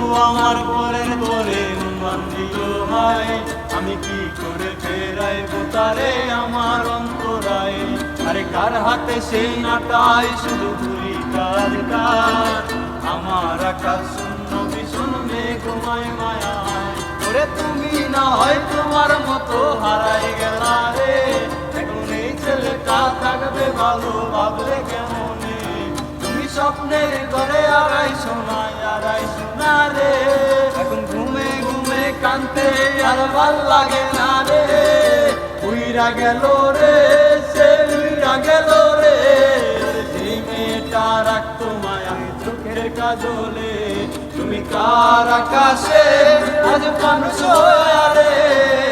আমার পরের পরে মান দিল হায়। আমি কি করে ফেরাইব তারে আমার অন্তরায়? আরে কার হাতে সেই নাটাই? শুধু ভুলি কার? আমার আকাশ শূন্য, ভীষণ মেঘময় মায়ায়। ওরে তুমি না হয় তোমার মতো হারাই গেলা রে। এখন এই ছেলেটা থাকবে ভালো, ভাবলে স্বপ্নের ঘরে আড়াই শোনায় আড়াই শোনা রে এখন ঘুমে ঘুমে কানতে আর ভালো লাগে না রে। উইরা গেল রে, সে উইরা গেল রে। যে মেয়েটা রাখতো মায়া চোখের কাজলে। তুমি কার আকাশে আজ মানুষ রে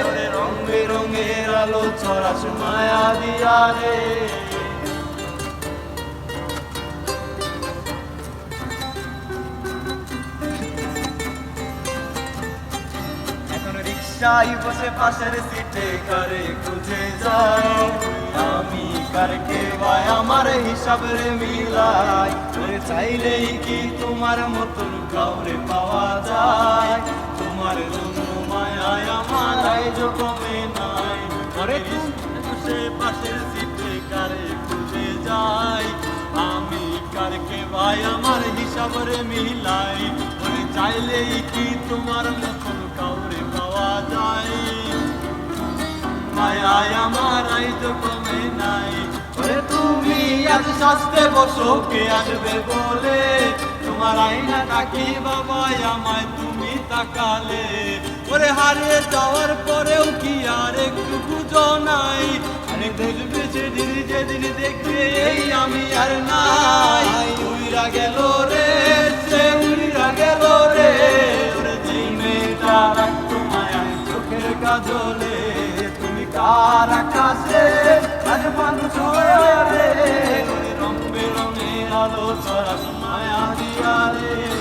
ওরে রং বেরঙের আলো ছড়াস মায়া দিয়া রে। রিক্সায় বসে পাশের সিটে কারে খুঁজে যাই আমি কারকে ভাই আমার হিসাব রে মিলাই? তোরে চাইলেই কি তোমার মতন কাউরে পাওয়া যায়? তোমার জন্য মায়ায় আমার আয়োজ কমে নাই। ঘরে বসে পাশের সিটে কারে খুঁজে যাই। আমি কারকে ভাই আমার হিসাব রে মিলাই? ওরে চাইলেই কি তোমার মতন মায়ায় আমার আইজ কমে নাই। ওরে তুমি আজ বসো, কে আসবে বলে? তোমার আইনা তাকি বাবা, আমায় তুমি তাকালে। ওরে হারিয়ে যাওয়ার পরেও কি আর একটু বুঝো নাই। দেখবে যেদিন দেখবে এই আমি আর নাই। উইরা গেল রে, সে উইরা গেল রে। ওরে যেই মেয়েটা চোখের কাজলে। কার আকাশে আজ মানুষ হয়ে রে রং বেরঙের আলো ছড়া মায়া দিয়া রে